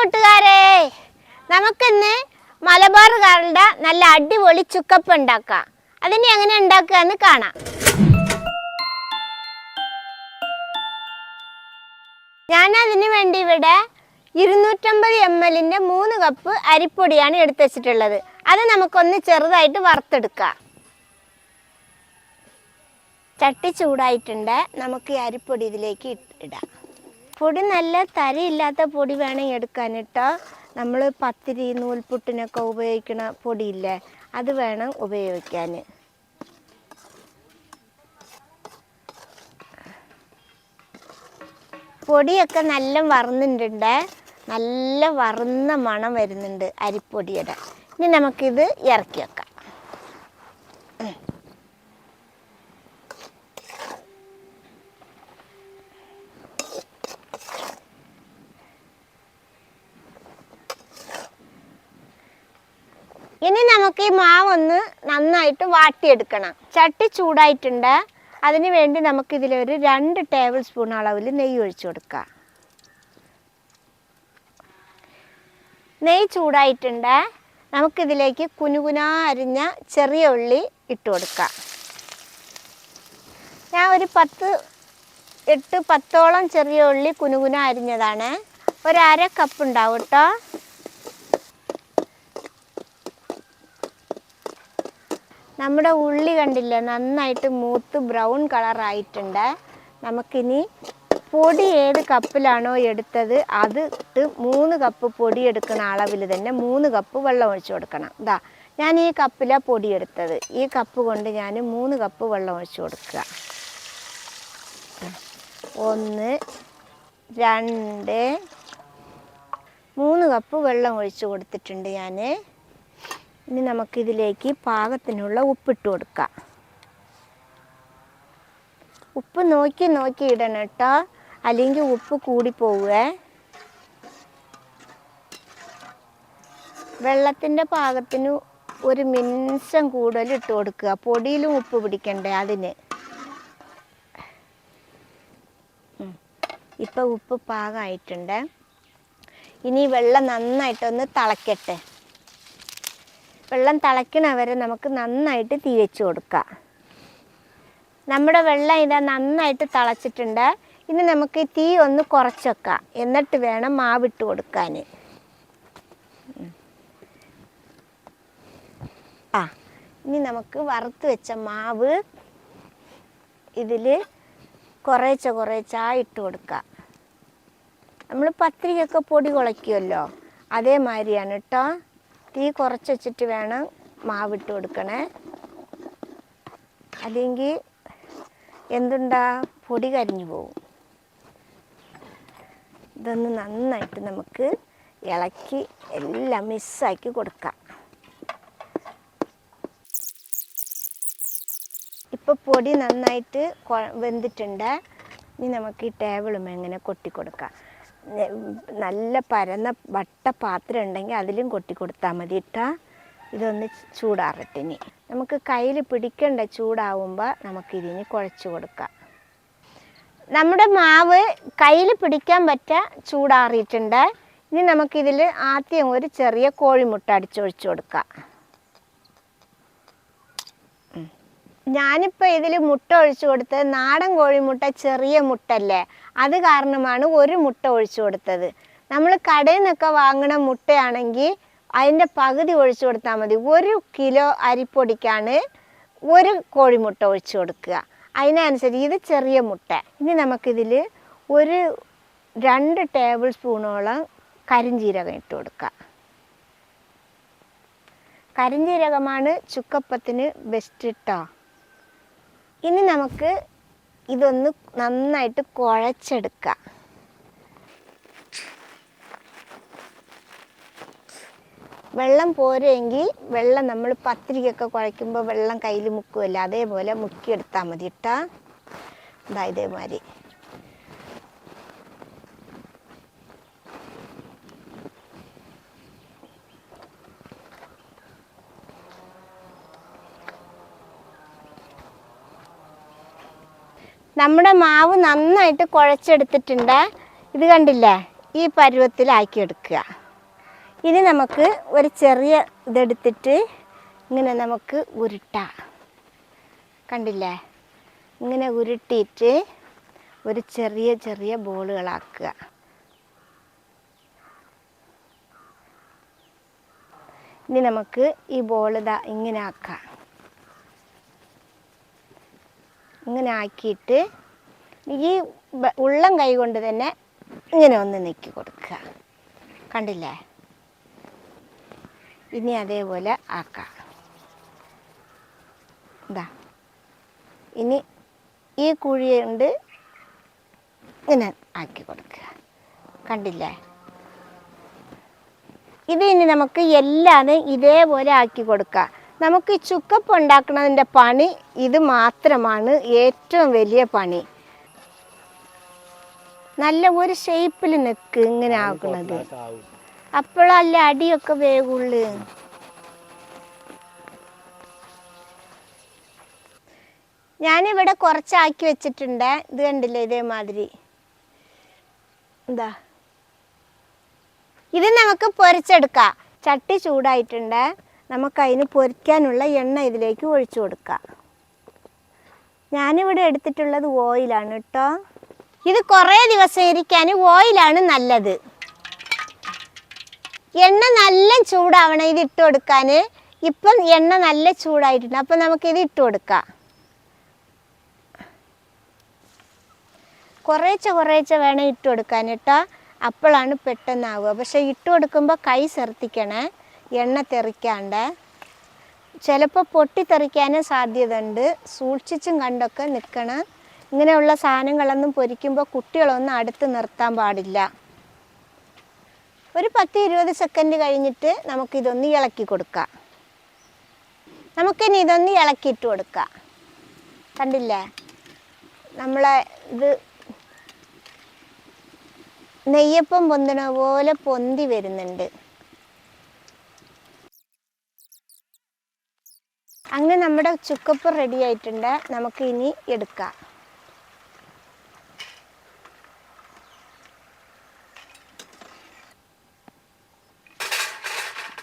കൂട്ടുകാരെ നമുക്കിന്ന് മലബാർ മലബാറുകാരുടെ നല്ല അടിപൊളി ചുക്കപ്പ് ഉണ്ടാക്കാം. അതിനെ എങ്ങനെ ഉണ്ടാക്കുക എന്ന് കാണാം. ഞാൻ അതിനു വേണ്ടി ഇവിടെ ഇരുന്നൂറ്റമ്പത് എം എല്ലിന്റെ മൂന്ന് കപ്പ് അരിപ്പൊടിയാണ് എടുത്തു വെച്ചിട്ടുള്ളത്. അത് നമുക്കൊന്ന് ചെറുതായിട്ട് വറുത്തെടുക്കാം. ചട്ടി ചൂടായിട്ടുണ്ട്. നമുക്ക് ഈ അരിപ്പൊടി ഇതിലേക്ക് ഇടാം. പൊടി നല്ല തരയില്ലാത്ത പൊടി വേണമെങ്കിൽ എടുക്കാൻ കേട്ടോ. നമ്മൾ പത്തിരി നൂൽപുട്ടിനൊക്കെ ഉപയോഗിക്കുന്ന പൊടിയില്ലേ അത് വേണം ഉപയോഗിക്കാൻ. പൊടിയൊക്കെ നല്ല വറന്നിട്ടുണ്ട്. നല്ല വറുന്ന മണം വരുന്നുണ്ട് അരിപ്പൊടിയുടെ. ഇനി നമുക്കിത് ഇറക്കി വെക്കാം ഇനി നമുക്ക് ഈ മാവൊന്ന് നന്നായിട്ട് വാട്ടിയെടുക്കണം. ചട്ടി ചൂടായിട്ടുണ്ട്. അതിന് വേണ്ടി നമുക്കിതിലൊരു രണ്ട് ടേബിൾ സ്പൂൺ അളവിൽ നെയ്യ് ഒഴിച്ചു കൊടുക്കാം. നെയ്യ് ചൂടായിട്ടുണ്ട്. നമുക്കിതിലേക്ക് കുനുകുനാ അരിഞ്ഞ ചെറിയ ഉള്ളി ഇട്ട് കൊടുക്കാം. ഞാൻ ഒരു പത്ത് എട്ട് പത്തോളം ചെറിയ ഉള്ളി കുനുകുന അരിഞ്ഞതാണ്. ഒരു അര കപ്പ് ഉണ്ടാവും കേട്ടോ നമ്മുടെ ഉള്ളി കണ്ടില്ലേ? നന്നായിട്ട് മൂത്ത് ബ്രൗൺ കളറായിട്ടുണ്ട്. നമുക്കിനി പൊടി ഏത് കപ്പിലാണോ എടുത്തത് അത് ഇട്ട് മൂന്ന് കപ്പ് പൊടി എടുക്കുന്ന അളവിൽ തന്നെ മൂന്ന് കപ്പ് വെള്ളം ഒഴിച്ചു കൊടുക്കണം. ഇതാ ഞാൻ ഈ കപ്പിലാണ് പൊടി എടുത്തത്. ഈ കപ്പ് കൊണ്ട് ഞാൻ മൂന്ന് കപ്പ് വെള്ളം ഒഴിച്ചു കൊടുക്കുക. ഒന്ന് രണ്ട് മൂന്ന് കപ്പ് വെള്ളം ഒഴിച്ചു കൊടുത്തിട്ടുണ്ട് ഞാൻ. ഇനി നമുക്കിതിലേക്ക് പാകത്തിനുള്ള ഉപ്പിട്ട് കൊടുക്കാം. ഉപ്പ് നോക്കി നോക്കി ഇടണം കേട്ടോ. അല്ലെങ്കിൽ ഉപ്പ് കൂടിപ്പോവേ വെള്ളത്തിന്റെ പാകത്തിന് ഒരു മിനിസം കൂടുതൽ ഇട്ട് കൊടുക്കുക. പൊടിയിലും ഉപ്പ് പിടിക്കണ്ടേ അതിന്. ഇപ്പം ഉപ്പ് പാകമായിട്ടുണ്ട്. ഇനി വെള്ളം നന്നായിട്ടൊന്ന് തിളക്കട്ടെ. വെള്ളം തിളയ്ക്കണ വരെ നമുക്ക് നന്നായിട്ട് തീ വെച്ച് കൊടുക്കാം. നമ്മുടെ വെള്ളം ഇതാ നന്നായിട്ട് തിളച്ചിട്ടുണ്ട്. ഇനി നമുക്ക് തീ ഒന്ന് കുറച്ച് വെക്കാം. എന്നിട്ട് വേണം മാവിട്ട് കൊടുക്കാൻ ആ ഇനി നമുക്ക് വറുത്ത് വെച്ച മാവ് ഇതിൽ കുറേച്ച കുറേശ്ശെ ഇട്ട് കൊടുക്കാം. നമ്മൾ പത്രികയൊക്കെ പൊടി കുളയ്ക്കുമല്ലോ അതേമാതിരിയാണ് കേട്ടോ തീ കുറച്ച് വെച്ചിട്ട് വേണം മാവിട്ട് കൊടുക്കണേ. അല്ലെങ്കിൽ എന്തുണ്ടാ? പൊടി കരിഞ്ഞു പോവും. ഇതൊന്ന് നന്നായിട്ട് നമുക്ക് ഇളക്കി എല്ലാം മിസ്സാക്കി കൊടുക്കാം. ഇപ്പോൾ പൊടി നന്നായിട്ട് വെന്തിട്ടുണ്ട്. ഇനി നമുക്ക് ഈ ടേബിളും എങ്ങനെ കൊട്ടി കൊടുക്കാം നെ- നല്ല പരന്ന വട്ട പാത്രം ഉണ്ടെങ്കിൽ അതിലും കൊട്ടി കൊടുത്താൽ മതി ഇട്ടാ ഇതൊന്ന് ചൂടാറട്ടെ ഇനി നമുക്ക് കയ്യിൽ പിടിക്കേണ്ട ചൂടാവുമ്പോൾ നമുക്കിതിന് കുഴച്ച് കൊടുക്കാം. നമ്മുടെ മാവ് കയ്യിൽ പിടിക്കാൻ പറ്റ ചൂടാറിയിട്ടുണ്ട്. ഇനി നമുക്കിതിൽ ആദ്യം ഒരു ചെറിയ കോഴിമുട്ട അടിച്ചൊഴിച്ച് കൊടുക്കാം. ഞാനിപ്പോൾ ഇതിൽ മുട്ട ഒഴിച്ചു കൊടുത്തത് നാടൻ കോഴിമുട്ട ചെറിയ മുട്ടല്ലേ? അത് കാരണമാണ് ഒരു മുട്ട ഒഴിച്ചു കൊടുത്തത്. നമ്മൾ കടയിൽ നിന്നൊക്കെ വാങ്ങണ മുട്ടയാണെങ്കിൽ അതിന്റെ പകുതി ഒഴിച്ചു കൊടുത്താൽ മതി. ഒരു കിലോ അരിപ്പൊടിക്കാണ് ഒരു കോഴിമുട്ട ഒഴിച്ചു കൊടുക്കുക. അതിനനുസരിച്ച് ഇത് ചെറിയ മുട്ട. ഇനി നമുക്കിതിൽ ഒരു രണ്ട് ടേബിൾ സ്പൂണോളം കരിഞ്ജീരകം ഇട്ട് കൊടുക്കുക. കരിഞ്ജീരകമാണ് ചുക്കപ്പത്തിന് ബെസ്റ്റ് ഇട്ടോ ഇനി നമുക്ക് ഇതൊന്ന് നന്നായിട്ട് കുഴച്ചെടുക്കാം. വെള്ളം പോരെങ്കിൽ വെള്ളം നമ്മൾ പത്തിരിക്കൊക്കെ കുഴയ്ക്കുമ്പോൾ വെള്ളം കയ്യിൽ മുക്കുമല്ലോ അതേപോലെ മുക്കിയെടുത്താൽ മതി ഇട്ടാ ഇതാ ഇതേമാതിരി. നമ്മുടെ മാവ് നന്നായിട്ട് കുഴച്ചെടുത്തിട്ടുണ്ട്. ഇത് കണ്ടില്ലേ? ഈ പരുവത്തിലാക്കി എടുക്കുക ഇനി നമുക്ക് ഒരു ചെറിയ ഇതെടുത്തിട്ട് ഇങ്ങനെ നമുക്ക് ഉരുട്ടാം. കണ്ടില്ലേ? ഇങ്ങനെ ഉരുട്ടിയിട്ട് ഒരു ചെറിയ ചെറിയ ബോളുകളാക്കുക. ഇനി നമുക്ക് ഈ ബോൾ ഇതാ ഇങ്ങനെ ആക്കാം. ഇങ്ങനെ ആക്കിയിട്ട് ഈ ഉള്ളം കൈ കൊണ്ട് തന്നെ ഇങ്ങനെ ഒന്ന് നെക്കി കൊടുക്കുക. കണ്ടില്ലേ? ഇനി അതേപോലെ ആക്കാം. ഇതാ ഇനി ഈ കുഴി കൊണ്ട് ഇങ്ങനെ ആക്കി കൊടുക്കുക. കണ്ടില്ലേ? ഇത് ഇനി നമുക്ക് എല്ലാതും ഇതേപോലെ ആക്കി കൊടുക്കാം. നമുക്ക് ഈ ചുക്കപ്പ് ഉണ്ടാക്കുന്നതിന്റെ പണി ഇത് മാത്രമാണ് ഏറ്റവും വലിയ പണി. നല്ല ഒരു ഷേപ്പിൽ നിൽക്ക് ഇങ്ങനെ ആക്കുന്നത് അപ്പോഴല്ലേ അടിയൊക്കെ വേഗുള്ളു ഞാനിവിടെ കുറച്ചാക്കി വെച്ചിട്ടുണ്ട്. ഇത് കണ്ടില്ലേ ഇതേമാതിരി? എന്താ ഇത് നമുക്ക് പൊരിച്ചെടുക്കാം. ചട്ടി ചൂടായിട്ടുണ്ട്. നമുക്ക് അതിന് പൊരിക്കാനുള്ള എണ്ണ ഇതിലേക്ക് ഒഴിച്ചു കൊടുക്കാം. ഞാനിവിടെ എടുത്തിട്ടുള്ളത് ഓയിലാണ് കേട്ടോ ഇത് കുറേ ദിവസം ഇരിക്കാൻ ഓയിലാണ് നല്ലത്. എണ്ണ നല്ല ചൂടാവണം ഇത് ഇട്ട് കൊടുക്കാൻ ഇപ്പം എണ്ണ നല്ല ചൂടായിട്ടുണ്ട്. അപ്പം നമുക്കിത് ഇട്ട് കൊടുക്കാം. കുറേച്ചെ കുറേച്ചെ വേണം ഇട്ട് കൊടുക്കാൻ കേട്ടോ അപ്പോഴാണ് പെട്ടെന്നാവുക. പക്ഷേ ഇട്ട് കൊടുക്കുമ്പോൾ കൈ ശ്രദ്ധിക്കണേ എണ്ണ തെറിക്കാണ്ട്. ചിലപ്പോൾ പൊട്ടിത്തെറിക്കാനും സാധ്യതയുണ്ട്. സൂക്ഷിച്ചും കണ്ടൊക്കെ നിൽക്കണം ഇങ്ങനെയുള്ള സാധനങ്ങളൊന്നും പൊരിക്കുമ്പോൾ കുട്ടികളൊന്നും അടുത്ത് നിർത്താൻ പാടില്ല. ഒരു പത്ത് ഇരുപത് സെക്കൻഡ് കഴിഞ്ഞിട്ട് നമുക്കിതൊന്ന് ഇളക്കി കൊടുക്കാം. നമുക്കിനി ഇതൊന്ന് ഇളക്കിയിട്ട് കൊടുക്കാം. കണ്ടില്ലേ? നമ്മളെ ഇത് നെയ്യപ്പം പൊന്തണ പോലെ പൊന്തി വരുന്നുണ്ട്. അങ്ങനെ നമ്മുടെ ചുക്കപ്പ് റെഡി ആയിട്ടുണ്ട്. നമുക്ക് ഇനി എടുക്കാം.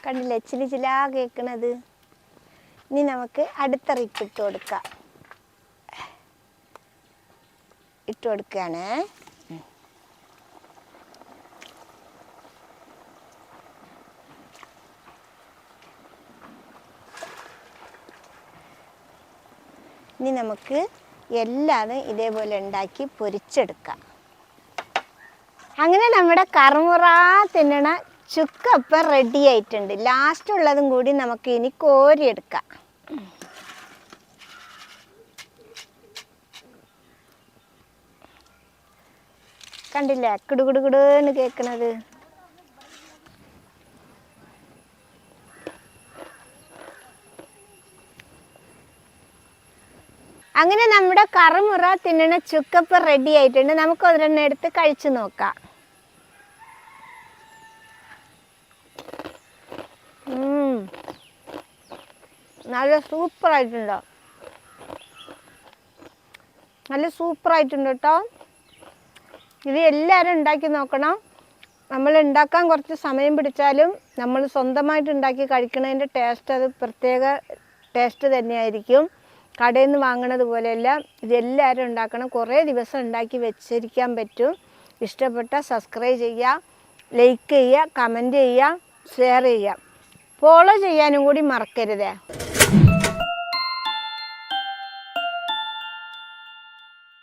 കണ്ടില്ലേ ചില ചില കേൾക്കണത് ഇനി നമുക്ക് അടുത്ത റിപ്പ് ഇട്ട് കൊടുക്കാം. ഇട്ട് കൊടുക്കുകയാണ്. ഇനി നമുക്ക് എല്ലാതും ഇതേപോലെ ഉണ്ടാക്കി പൊരിച്ചെടുക്കാം. അങ്ങനെ നമ്മുടെ കറുമുറ തിന്നണ ചുക്കപ്പം റെഡി ആയിട്ടുണ്ട്. ലാസ്റ്റ് ഉള്ളതും കൂടി നമുക്ക് ഇനി കോരിയെടുക്കാം. കണ്ടില്ലേ? കിടുകുടുകുടുന്ന് കേൾക്കണത് അങ്ങനെ നമ്മുടെ കറുമുറ തിന്നണ ചുക്കപ്പ് റെഡി ആയിട്ടുണ്ട്. നമുക്ക് ഒരെണ്ണം എടുത്ത് കഴിച്ചു നോക്കാം. നല്ല സൂപ്പർ ആയിട്ടുണ്ടോ. നല്ല സൂപ്പർ ആയിട്ടുണ്ട് കേട്ടോ ഇത് എല്ലാവരും ഉണ്ടാക്കി നോക്കണം. നമ്മൾ ഉണ്ടാക്കാൻ കുറച്ച് സമയം പിടിച്ചാലും നമ്മൾ സ്വന്തമായിട്ട് ഉണ്ടാക്കി കഴിക്കുന്നതിന്റെ ടേസ്റ്റ് അത് പ്രത്യേക ടേസ്റ്റ് തന്നെയായിരിക്കും. കടയിൽ നിന്ന് വാങ്ങണത് പോലെയല്ല ഇതെല്ലാവരും ഉണ്ടാക്കണം. കുറേ ദിവസം ഉണ്ടാക്കി വെച്ചിരിക്കാൻ പറ്റും. ഇഷ്ടപ്പെട്ട സബ്സ്ക്രൈബ് ചെയ്യുക ലൈക്ക് ചെയ്യുക കമന്റ് ചെയ്യുക ഷെയർ ചെയ്യുക. ഫോളോ ചെയ്യാനും കൂടി മറക്കരുതേ.